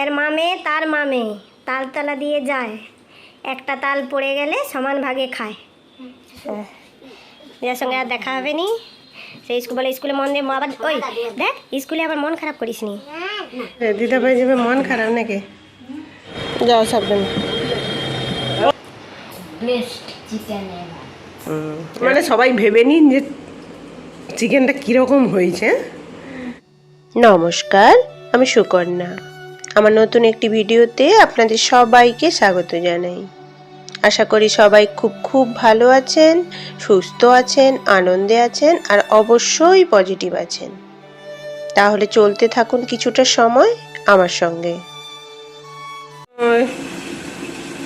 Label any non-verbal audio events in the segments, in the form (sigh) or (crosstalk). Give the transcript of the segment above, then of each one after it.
এর মামে তার মামে। তালতলা দিয়ে যায়। একটা তাল পড়ে গেলে সমান ভাগে খায়। হ্যাঁ। যার সঙ্গে আর দেখা হবে নি। সেই স্কুল বলে স্কুলে মন দিয়ে আবার ওই দেখ স্কুলে আবার মন খারাপ করিস নি। দিদা ভাই যাবে মন খারাপ নাকি? যাও সাবধানে। হুম, মানে সবাই ভেবে নিন যে চিকেনটা কীরকম হয়েছে। নমস্কার আমি সুকন্যা। আমার নতুন একটি ভিডিওতে আপনাদের সবাইকে স্বাগত জানাই। আশা করি সবাই খুব খুব ভালো আছেন, সুস্থ আছেন, আনন্দে আছেন, আর অবশ্যই পজিটিভ আছেন। তাহলে চলতে থাকুন কিছুটা সময় আমার সঙ্গে।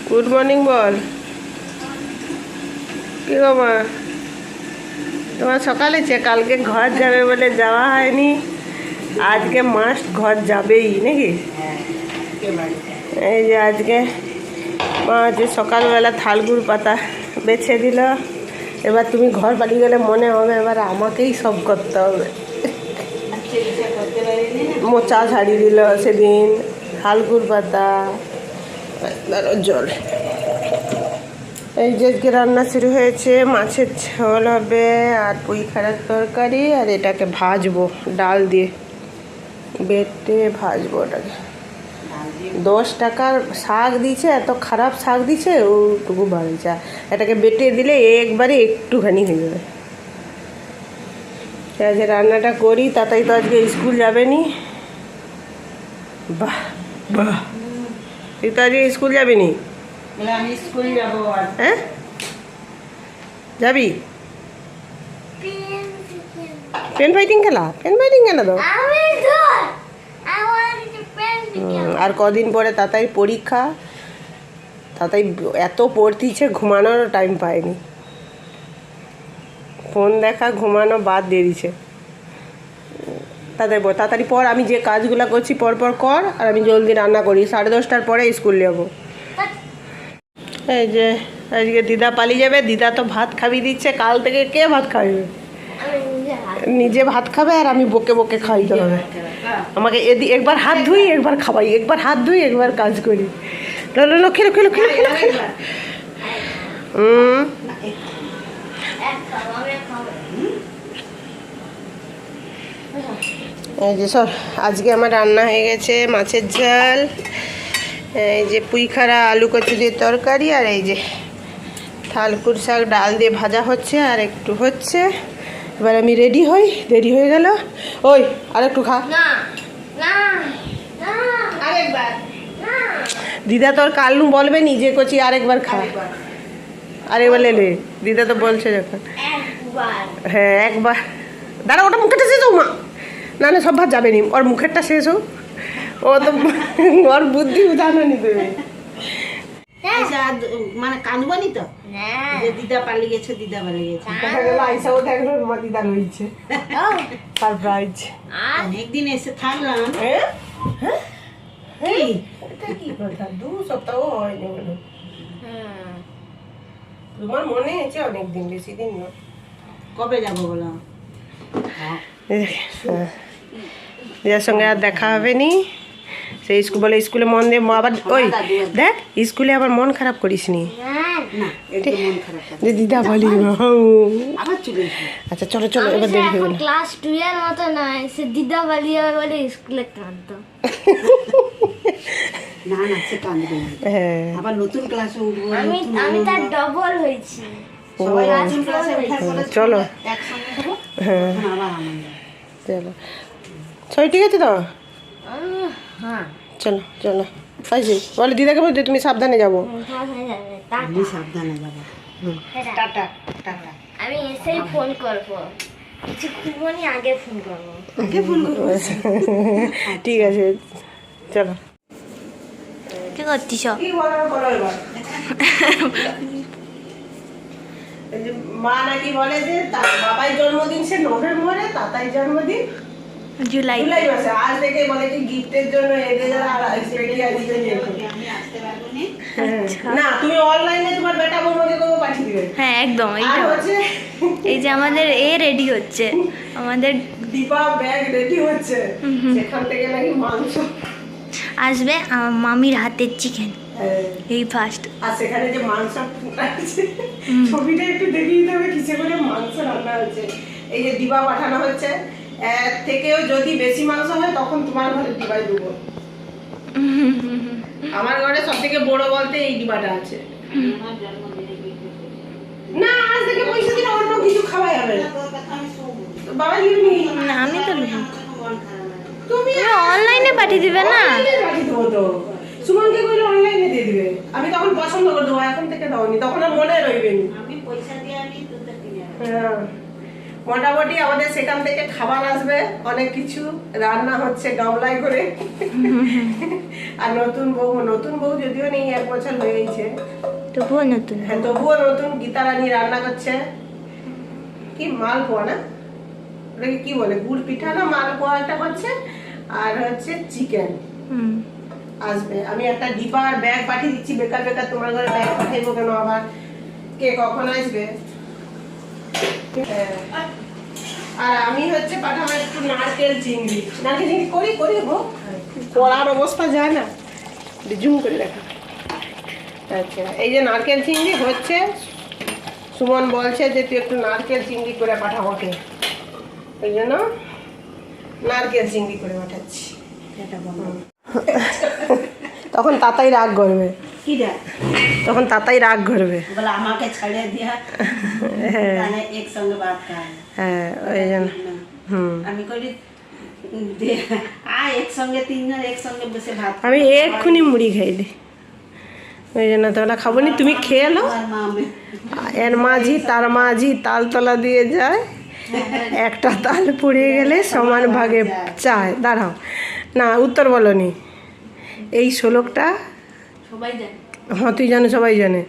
গুড মর্নিং বল। কি মা তোমার সকালে চে কালকে ঘর যাবে বলে যাওয়া হয়নি, আজকে মাস্ট ঘর যাবেই, নাকি? এই যে আজকে মা যে সকালবেলা থালগুড় পাতা বেছে দিল। এবার তুমি ঘর বাড়ি গেলে মনে হবে এবার আমাকেই সব করতে হবে। মোচা ছাড়িয়ে দিল সেদিন হালগুড় পাতা জল। এই যে আজকে রান্না শুরু হয়েছে মাছের ঝোল হবে আর পুঁই খাড়ার তরকারি আর এটাকে ভাজবো ডাল দিয়ে। বেটে ভাজবো ওটাকে। দশ টাকার শাক দিছে এত খারাপ শাক দিছে ওটুকু বাড়িছে এটাকে বেটে দিলে একবারে একটুখানি হয়ে যাবে। তাই আজকে রান্নাটা করি তাতাই তো আজকে স্কুল যাবে নি। বাহ। বাহ। তুই তো আজকে স্কুল যাবি নি? আমি স্কুল যাব হ্যাঁ? যাবি? পেন ফাইটিং খেলা? পেন ফাইটিং খেলা তো? আর কদিন পরে তাতাই পরীক্ষা। তাতাই এত পড়তিছে ঘুমানোর টাইম পায়নি ফোন দেখা, ঘুমানো বাদ দিয়ে দিছে। তাদের তাড়াতাড়ি পর আমি যে কাজগুলো করছি পর পর কর, আর আমি জলদি রান্না করি। সাড়ে দশটার পরে স্কুল যাব। এই যে, আজকে দিদা পালিয়ে যাবে, দিদা তো ভাত খাবি দিচ্ছে, কাল থেকে কে ভাত খাবে? নিজে ভাত খাবে আর আমি বকে বকে খাইতে হবে আমাকে এদি একবার হাত ধুই, একবার খাওয়াই, একবার হাত ধুই, একবার কাজ করি। লো লো লো, খেলো খেলো খেলো খেলো খেলো। হুম। এই যে সব, আজকে আমার রান্না হয়ে গেছে মাছের ঝাল, এই যে পুইখাড়া আলু কচু দিয়ে তরকারি, আর এই যে থালকুর শাক, ডাল দিয়ে ভাজা হচ্ছে, আর একটু হচ্ছে। এবার আমি রেডি হই রেডি হয়ে গেল। ওই আর একটু খা। না না না। আরেকবার। দিদা তোর কালু বলবে নিজে কচি আরেকবার খা। আরেকবার। লেলে দিদা তো বলছে যখন। হ্যাঁ একবার। দাঁড়া ওটা মুখেরটা শেষ হোক মা। না না সব ভাত যাবে নি। ওর মুখেরটা শেষ হোক। ও তো ওর বুদ্ধি উদাহরণ দেবে মানে কানবানি তো? যে দিদা পালিয়ে গেছে দিদা পালিয়ে গেছে। দেখা গেল আইসাও দেখল মা দিদা রয়েছে। সারপ্রাইজ। অনেকদিন এসে থাকলাম। হ্যাঁ? কি? কথা? দু সপ্তাহ হয়নি বলে। তোমার মনে আছে অনেক দিন বেশি দিন না? কবে যাব বলো? যার সঙ্গে আর দেখা হবে নি। সেই স্কুল বলে স্কুলে মন দিয়ে আবার ওই দেখ স্কুলে আবার মন খারাপ করিস নি। না একটু মন খারাপ করে। যে দিদা বলি আচ্ছা চলো চলো এবার দেরি হয়ে গেল ক্লাস টু এর মতো নয় সে দিদা বালিয়ে বলে স্কুলে কাঁদতো না না সে কাঁদবে হ্যাঁ। আবার নতুন ক্লাসে উঠবো আমি আমি তার ডবল হয়েছি। সবাই চলো। হ্যাঁ। চলো। ছয় ঠিক আছে তো হ্যাঁ। চলো চলো। পাইছি বলে দিদাকে বলতে তুমি সাবধানে যাব। হ্যাঁ, হয়ে আমি সাবধানে যাব। Tata tata. আমি এসেই ফোন করব। কিছু আগে ফোন করব। আগে ফোন করব। ঠিক আছে চলো। কি করছিস কি বলো বলো এবার। এই যে মা নাকি বলে যে তার বাবাই জন্মদিন সে নভেম্বরে তাতাই জন্মদিন। জুলাই। জুলাই মাসে। আজ থেকে বলে কি গিফটের জন্য এদের যারা পারব না। তুমি অনলাইনে তোমার বেটা বৌমাকে করব পাঠিয়ে দিবে? হ্যাঁ একদম এইটা। হচ্ছে এই যে আমাদের এ রেডি হচ্ছে। আমাদের দীপা ব্যাগ রেডি হচ্ছে। সেখান থেকে নাকি মাংস। আসবে মামির হাতের চিকেন হ্যাঁ। এই ফার্স্ট আর সেখানে যে মাংস আছে ছবিটা একটু দেখিয়ে দিতে হবে কিসে করে মাংস রান্না হচ্ছে। এই যে ডিবা পাঠানো হচ্ছে। থেকেও যদি বেশি মাংস হয় তখন তোমার ঘরে ডিবাই দেবো (laughs) আমার ঘরে সব থেকে বড় বলতে এই ডিবাটা আছে। না আজ থেকে পয়সা দিলে অন্য কিছু খাওয়া যাবে না। তো বাবা নিবি না আমি তো নেব। তুমি অনলাইনে পাঠিয়ে দিবে না? পাঠিয়ে দেবো তো। সুমনকে কইলে অনলাইনে দিয়ে দিবে। আমি তখন পছন্দ করে দেবো এখন থেকে দাওনি। তখন আর মনে রইবে আমি পয়সা দিয়ে আমি দুধটা কিনে হ্যাঁ। মোটামুটি আমাদের সেখান থেকে খাবার আসবে অনেক কিছু রান্না হচ্ছে গামলায় করে। আর নতুন বউ নতুন বউ যদিও নেই এক বছর হয়েছে তবুও নতুন। হ্যাঁ তবুও নতুন গীতা রানী রান্না করছে। কি মালপোয়া না? ওটাকে কি বলে? গুড় পিঠা না মালপোয়া একটা করছে আর হচ্ছে চিকেন। আসবে। আমি একটা ডিবার ব্যাগ পাঠিয়ে দিচ্ছি বেকার বেকার তোমার ঘরে ব্যাগ পাঠাইবো কেন আবার? কে কখন আসবে। আর আমি হচ্ছে পাঠাবো একটু নারকেল চিংড়ি। নারকেল চিংড়ি করি করি গো। করার অবস্থা যায় না। জুম করে দেখা। আচ্ছা এই যে নারকেল চিংড়ি হচ্ছে সুমন বলছে যে তুই একটু নারকেল চিংড়ি করে পাঠাবো কে ওই জন্য নারকেল চিংড়ি করে পাঠাচ্ছি। তখন তাতাই রাগ করবে। তখন তাতাই রাগ করবে। বলে আমাকে ছাড়ে দিয়া হ্যাঁ। একসঙ্গে হ্যাঁ ওই জন্য। হুম। আমি করি এক্ষুনি মুড়ি খাইলি ওই জন্য তাহলে খাব নি তুমি খেয়ে আমি এর মাঝি তার মাঝি তালতলা দিয়ে যায়। একটা তাল পড়ে গেলে সমান ভাগে চায়। দাঁড়াও। না উত্তর বলনি। এই শ্লোকটা হ্যাঁ তুই জানো সবাই জানে।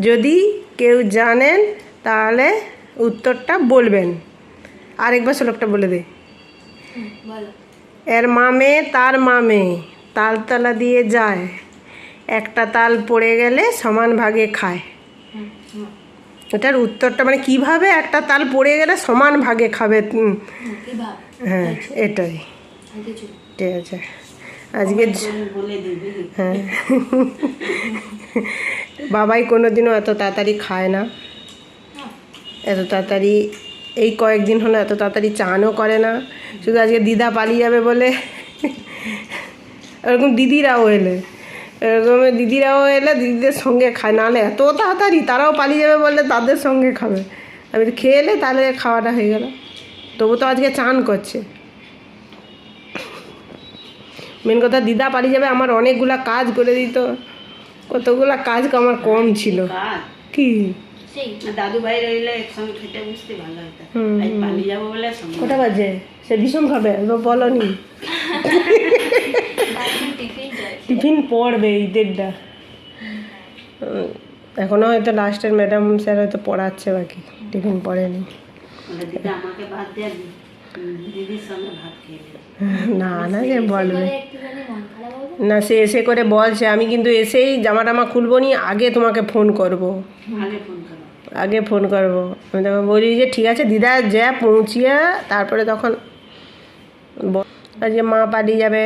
যদি কেউ জানেন তাহলে উত্তরটা বলবেন। আরেকবার শ্লোকটা বলে দে। এর মামে তার মামে তালতলা দিয়ে যায়। একটা তাল পড়ে গেলে সমান ভাগে খায়। এটার উত্তরটা মানে কীভাবে একটা তাল পড়ে গেলে সমান ভাগে খাবে? হ্যাঁ এটাই। ঠিক আছে। আজকে হ্যাঁ। বাবাই কোনোদিনও এত তাড়াতাড়ি খায় না। এত তাড়াতাড়ি এই কয়েকদিন হলো এত তাড়াতাড়ি চানও করে না। শুধু আজকে দিদা পালিয়ে যাবে বলে। এরকম দিদিরাও এলে। এরকম দিদিরাও এলে দিদিদের সঙ্গে খায়। নাহলে এত তাড়াতাড়ি তারাও পালিয়ে যাবে বলে তাদের সঙ্গে খাবে। আমি খেয়ে এলে তাহলে খাওয়াটা হয়ে গেল। তবু তো আজকে চান করছে। মেন কথা দিদা পালিয়ে যাবে আমার অনেকগুলা কাজ করে দিত। কতগুলা কাজ আমার কম ছিল। কি? দাদু ভাই রইলে একসঙ্গে খেতে বুঝতে ভালো হতো। হুম, আজ পালিয়ে যাব বলে কটা বাজে? সে ভীষণ খাবে বলনি। টিফিন পড়বে এই দেড়টা। উম, এখনও হয়তো লাস্টের ম্যাডাম স্যার হয়তো পড়াচ্ছে বাকি টিফিন পড়েনি। আমাকে ভাত দিয়ে দিদির সঙ্গে ভাত খেয়ে নেবে। না না যে বলবে না। সে এসে করে বলছে আমি কিন্তু এসেই জামা টামা খুলবো নি আগে তোমাকে ফোন করব। আগে ফোন করো। করব। আমি তখন বলি যে ঠিক আছে দিদা যা পৌঁছিয়ে তারপরে তখন আজকে মা পালিয়ে যাবে।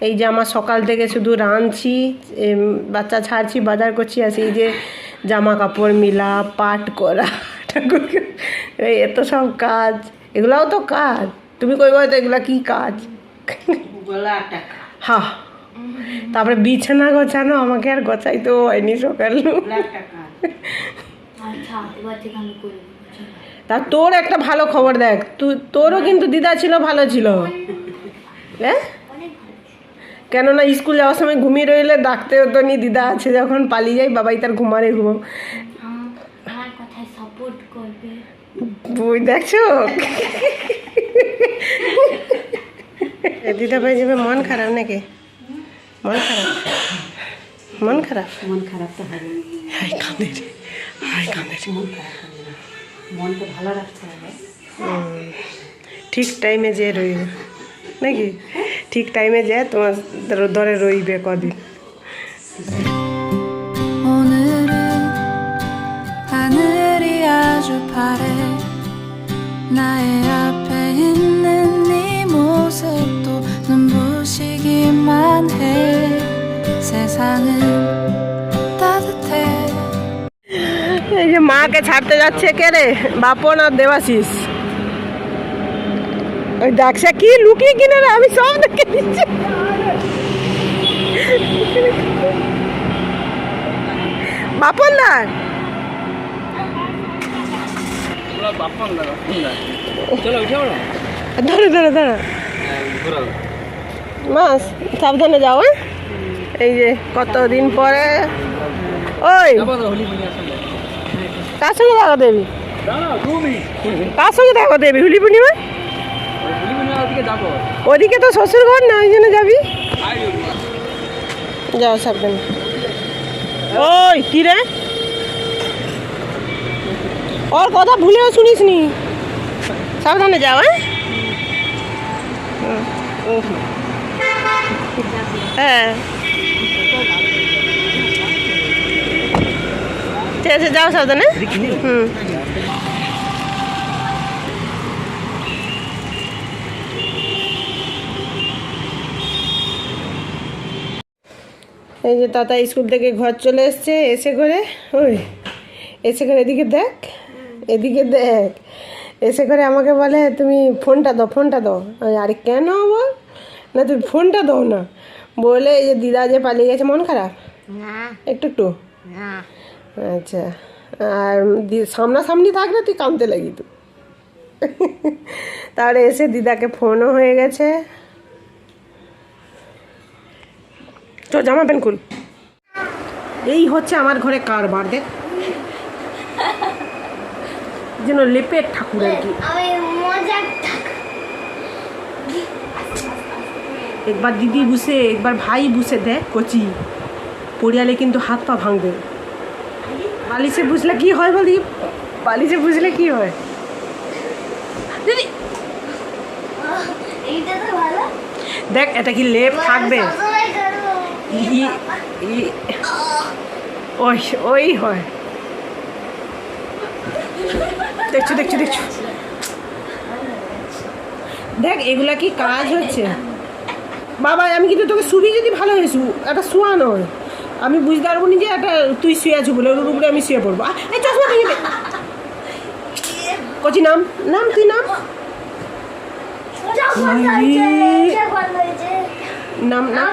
এই যে আমার সকাল থেকে শুধু রাঁধছি বাচ্চা ছাড়ছি বাজার করছি আর সেই যে জামা কাপড় মিলা পাট করা ঠাকুরকে এই এত সব কাজ। এগুলাও তো কাজ। তুমি কই বলতো এগুলা কি কাজ? হা। তারপরে বিছানা গোছানো আমাকে আর গোছাইতেও হয়নি সকাল। আচ্ছা। তা তোর একটা ভালো খবর দেখ। তুই তোরও কিন্তু দিদা ছিল ভালো ছিল। হ্যাঁ কেননা স্কুল যাওয়ার সময় ঘুমিয়ে রইলে ডাকতে হতো নি দিদা আছে যখন পালিয়ে যাই বাবাই তার ঘুমারে করবে। বই দেখছ? দিদা ভাই যাবে মন খারাপ নাকি? মন খারাপ? মন খারাপ? মন খারাপ তো হবে হাই কাঁদে হাই কাঁদে মন খারাপ মনকে ভালো রাখতে হবে। ঠিক টাইমে যে রইল। নাকি? হ্যাঁ। ঠিক টাইমে যে তোমার ধরে রইবে কদিন। 나의 এই যে মাকে ছাড়তে যাচ্ছে কে রে? বাপন আর দেবাশিস। ওই দেখছে কি লুকিয়ে কিনে রে? আমি সব দেখে দিচ্ছি বাপন দা ধরে ধরে ধরে। মাস, সাবধানে যাও হ্যাঁ? এই যে কতদিন পরে? ওই! কার সঙ্গে দেখা দেবি? কার সঙ্গে দেখা দেবি? হুলি পূর্ণিমা ওদিকে তো শ্বশুর ঘর না, ওই জন্য যাবি? যাও সাবধানে। ওই, কি রে? ওর কথা ভুলেও শুনিস নি সাবধানে যাও হ্যাঁ? হ্যাঁ। ঠিক আছে যাও সাবধানে। হুম। এই যে তাতা স্কুল থেকে ঘর চলে এসছে এসে করে ওই এসে করে এদিকে দেখ এদিকে দেখ এসে করে আমাকে বলে তুমি ফোনটা দাও ফোনটা দাও। আরে কেন বল? না তুমি ফোনটা দাও না। বলে এই যে দিদা যে পালিয়ে গেছে মন খারাপ? একটু একটু? আচ্ছা। আর সামনাসামনি থাকলে তুই কামতে লাগি তুই (laughs) তারপরে এসে দিদাকে ফোনও হয়ে গেছে। তো জামা প্যান্ট খুল। এই হচ্ছে আমার ঘরে কারবার দেখ। যেন লেপের ঠাকুর আর কি। একবার দিদি বুসে একবার ভাই বুসে দেখ কচি। পড়িয়ালে কিন্তু হাত পা ভাঙবে। বালিশে বুঝলে কি হয় বলি? বালিশে বুঝলে কি হয়? দিদি। দেখ এটা কি লেপ থাকবে? ওই ওই হয়। দেখছ দেখছ দেখছ। দেখ এগুলা কি কাজ হচ্ছে? বাবা, আমি কিন্তু তোকে শুবি যদি ভালো হয়েছু একটা শোয়া নয়। আমি বুঝতে পারব নি যে একটা তুই শুয়ে আছো বলে, ওর উপরে আমি শুয়ে পড়ব। এই চশমা ভেঙে দে। কচি, নাম। নাম, তুই নাম? নাম নাম।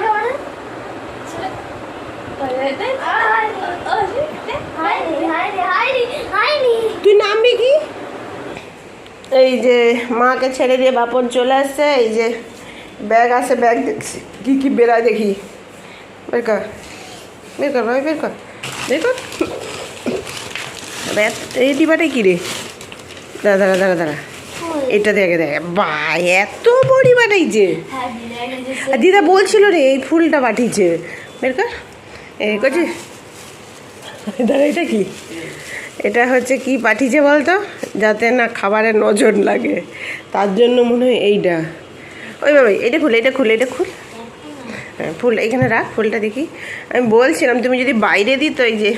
তুই নামবি কি? এই যে, মাকে ছেড়ে দিয়ে বাপন চলে আসছে, এই যে ব্যাগ আছে ব্যাগ দেখছি। কি কি বেড়ায় দেখি? বের কর। বের কর ভাই বের কর। বের কর। এই ডিবাটাই কি রে? দাঁড়া দাঁড়া দাঁড়া দাঁড়া। এটা দেখে দেখে। বা এত বড়ি বাটাইছে আর দিদা বলছিল রে এই ফুলটা পাঠিয়েছে। বের কর। এই করছি দাঁড়া এটা কি? এটা হচ্ছে কি পাঠিয়েছে বলতো? যাতে না খাবারের নজর লাগে। তার জন্য মনে হয় এইটা। ওই বাবা এটা খুল এটা খুল এটা খুল। হ্যাঁ ফুল, এখানে রাখ ফুলটা দেখি। আমি বলছিলাম, তুমি যদি বাইরে দিত এই যে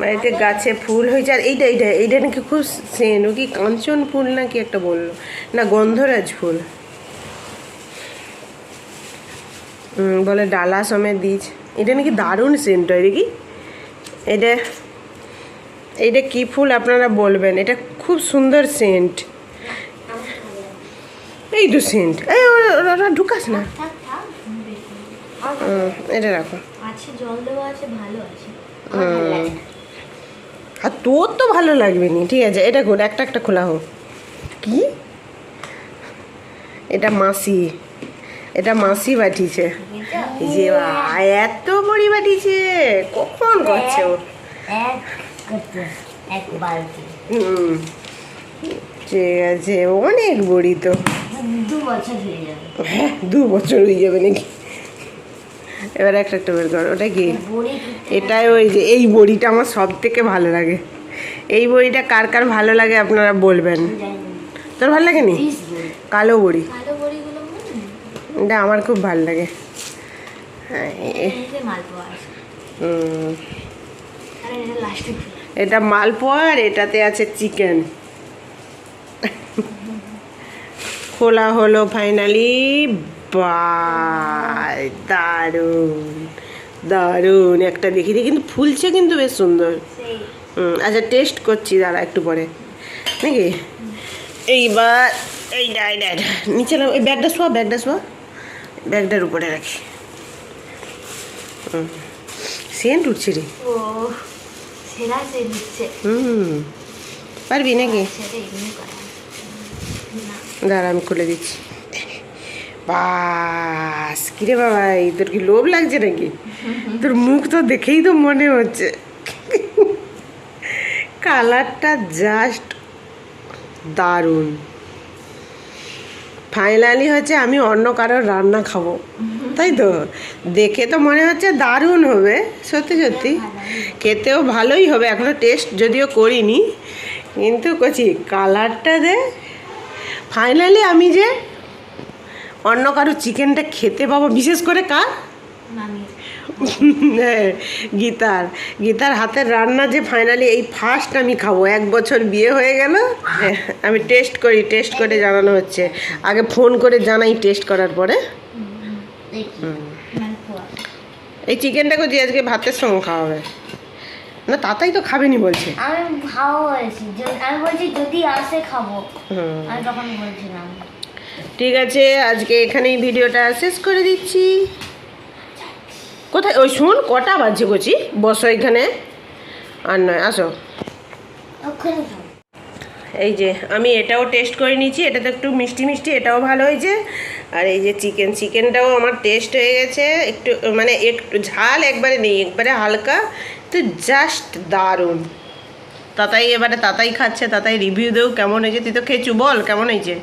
বাড়িতে গাছে ফুল হয়েছে, আর এইটা এইটা এইটা নাকি খুব সেন ও কি কাঞ্চন ফুল নাকি একটা বলল? না, গন্ধরাজ ফুল। বলে ডালা সমেত দিয়েছ এটা নাকি দারুণ সেন্ট হয় দেখি। এটা এটা কি ফুল আপনারা বলবেন? এটা খুব সুন্দর সেন্ট। এই তো সেন্ট। এই ওরা- ঢুকাস না। হুম, এটা রাখো। আছে জল দেওয়া আছে ভালো আছে। হুম। আর তোর তো ভালো লাগবে নি ঠিক আছে? এটা খোল একটা একটা খোলা হোক। কি? এটা মাসি। এটা মাসি এই যে এত বড়ি পাঠিয়েছে। কখন করছে ও? হুম। ঠিক আছে অনেক বড়ি তো। হয়ে হ্যাঁ দু বছর হয়ে যাবে নাকি? এবার একটা একটা বের কর ওটা কি? এটাই ওই যে এই বড়িটা আমার সব থেকে ভালো লাগে। এই বড়িটা কার কার ভালো লাগে আপনারা বলবেন? তোর ভালো লাগে নি কালো বড়ি। মনে? এটা আমার খুব ভালো লাগে। হ্যাঁ এটা মালপোয়া আর এটাতে আছে চিকেন। খোলা হলো ফাইনালি বাহ দারুণ দারুণ। একটা দেখি দিই কিন্তু ফুলছে কিন্তু বেশ সুন্দর। আচ্ছা টেস্ট করছি দাঁড়া একটু পরে। নাকি? এইবার এই ডাই ডাই নিচে নাম এই ব্যাগটা শোয়া ব্যাগটা শোয়া। ব্যাগটার উপরে রাখি। হুম সেন্ট উঠছে রে। হুম পারবি নাকি? দাঁড়া, আমি খুলে দিচ্ছি। বাস, কিরে বাবা, এই তোর কি লোভ লাগছে নাকি? তোর মুখ তো দেখেই তো মনে হচ্ছে। কালারটা জাস্ট দারুণ। ফাইনালি হচ্ছে আমি অন্য কারোর রান্না খাব। তাই তো? দেখে তো মনে হচ্ছে দারুণ হবে, সত্যি সত্যি। খেতেও ভালোই হবে এখনও টেস্ট যদিও করিনি। কিন্তু কচি, কালারটা দে ফাইনালি আমি যে অন্য কারও চিকেনটা খেতে পাবো বিশেষ করে কার? (laughs) হ্যাঁ, গীতার। গীতার হাতের রান্না যে ফাইনালি এই ফার্স্ট আমি খাব এক বছর বিয়ে হয়ে গেল হ্যাঁ, আমি টেস্ট করি টেস্ট করে জানানো হচ্ছে। আগে ফোন করে জানাই টেস্ট করার পরে। মালপোয়া এই চিকেনটাকে দিয়ে আজকে ভাতের সঙ্গে খাওয়া হবে? না তাতাই তো খাবেনি বলছে। আমি খাওয়া বলছি আমি বলছি যদি আসে খাব। আমি তখন বলছিলাম। ঠিক আছে আজকে এখানেই ভিডিওটা শেষ করে দিচ্ছি। কোথায়? ওই শুন কটা বাজছে কচি? বসো এখানে। আর নয় আসো। এই যে আমি এটাও টেস্ট করে নিয়েছি এটা তো একটু মিষ্টি মিষ্টি এটাও ভালো হয়েছে। আর এই যে চিকেন চিকেনটাও আমার টেস্ট হয়ে গেছে। একটু মানে একটু ঝাল একবারে নেই একবারে হালকা। তো জাস্ট দারুণ। তাতাই এবারে তাতাই খাচ্ছে তাতাই রিভিউ দেও কেমন হয়েছে। তুই তো খেয়েছু বল কেমন হয়েছে?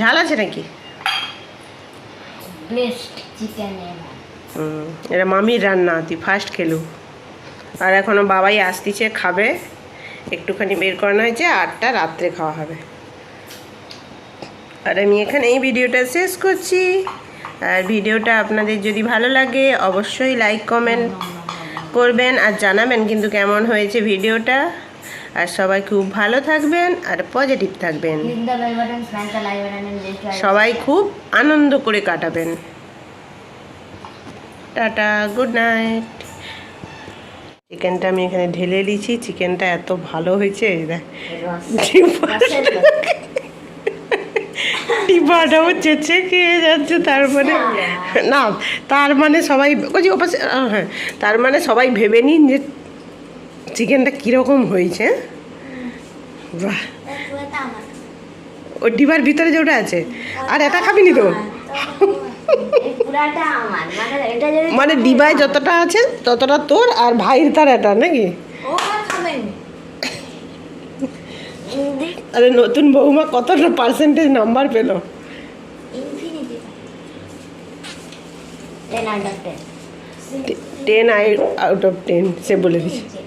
ঝাল আছে নাকি? বেস্ট চিকেন এটা মামির রান্না তুই ফার্স্ট খেলু। আর এখনও বাবাই আসতিছে খাবে। একটুখানি বের করানো হয়েছে আটটা রাত্রে খাওয়া হবে। আর আমি এখানে এই ভিডিওটা শেষ করছি। আর ভিডিওটা আপনাদের যদি ভালো লাগে অবশ্যই লাইক কমেন্ট করবেন আর জানাবেন কিন্তু কেমন হয়েছে ভিডিওটা। আর সবাই খুব ভালো থাকবেন আর পজিটিভ থাকবেন। সবাই খুব আনন্দ করে কাটাবেন। টাটা গুড নাইট চিকেনটা আমি এখানে ঢেলে দিয়েছি। চিকেনটা এত ভালো হয়েছে দেখ। ডিবাটাও চেঁচে খেয়ে যাচ্ছে তার মানে না। তার মানে সবাই ওই ওপাশে হ্যাঁ তার মানে সবাই ভেবে নিন যে চিকেনটা কীরকম হয়েছে। বাহ। ওই ডিবার ভিতরে যে ওটা আছে আর এটা খাবিনি তো? আমার। মানে ডিবায় যতটা আছে ততটা তোর আর ভাইয়ের তার এটা নাকি? আর নতুন বৌমা কতটা পার্সেন্টেজ নাম্বার পেল? টেন আউট অফ টেন সে বলে দিচ্ছে